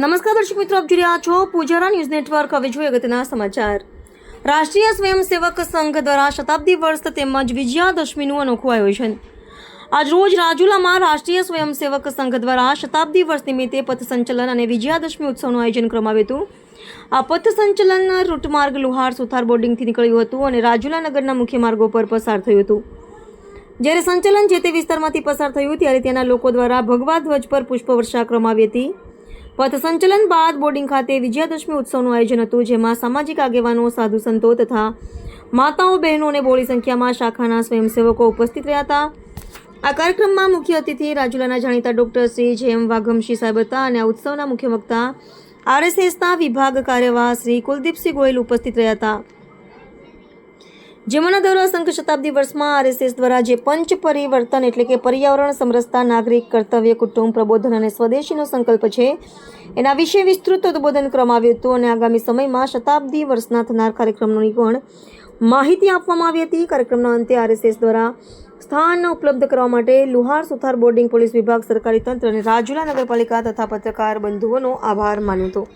નમસ્કાર દર્શક મિત્રો, આપ જોઈ રહ્યા છો પૂજારા ન્યૂઝ નેટવર્ક. હવે જોઈએ અગત્યના સમાચાર. રાષ્ટ્રીય સ્વયંસેવક સંઘ દ્વારા શતાબ્દી વર્ષ તેમજ વિજયાદશમીનું અનોખું આયોજન. આજરોજ રાજુલામાં રાષ્ટ્રીય સ્વયંસેવક સંઘ દ્વારા શતાબ્દી વર્ષ નિમિત્તે પથસંચલન અને વિજયાદશમી ઉત્સવનું આયોજન કરવામાં આવ્યું હતું. આ પથસંચલન રૂટમાર્ગ, લુહાર, સુથાર બોર્ડિંગથી નીકળ્યું હતું અને રાજુલા નગરના મુખ્ય માર્ગો પર પસાર થયું હતું. જ્યારે સંચલન જે તે વિસ્તારમાંથી પસાર થયું, ત્યારે ત્યાંના લોકો દ્વારા ભગવા ધ્વજ પર પુષ્પવર્ષા કરવામાં આવી હતી. પથ સંચલન બાદ બોર્ડિંગ ખાતે વિજયાદશમી ઉત્સવનું આયોજન હતું, જેમાં સામાજિક આગેવાનો, સાધુ સંતો તથા માતાઓ, બહેનો અને બોડી સંખ્યામાં શાખાના સ્વયંસેવકો ઉપસ્થિત રહ્યા હતા. આ કાર્યક્રમમાં મુખ્ય અતિથિ રાજુલાના જાણીતા ડોક્ટર શ્રી જેમ વાઘમશી સાહેબ હતા અને આ ઉત્સવના મુખ્ય વક્તા આરએસએસના વિભાગ કાર્યવાહ શ્રી કુલદીપસિંહ ગોયલ ઉપસ્થિત રહ્યા હતા. જેમાંના દ્વારા સંઘ શતાબ્દી વર્ષમાં આરએસએસ દ્વારા જે પંચ પરિવર્તન એટલે કે પર્યાવરણ સમરસતા નાગરિક કર્તવ્ય કુટુંબ પ્રબોધન અને સ્વદેશીનો સંકલ્પ છે, એના વિશે વિસ્તૃત ઉદબોધન કરવામાં આવ્યું હતું અને આગામી સમયમાં શતાબ્દી વર્ષના થનાર કાર્યક્રમોની પણ માહિતી આપવામાં આવી હતી. કાર્યક્રમના અંતે આરએસએસ દ્વારા સ્થાન ઉપલબ્ધ કરવા માટે લુહાર સુથાર બોર્ડિંગ પોલીસ વિભાગ, સરકારી તંત્ર અને રાજુલા નગરપાલિકા તથા પત્રકાર બંધુઓનો આભાર માન્યો હતો.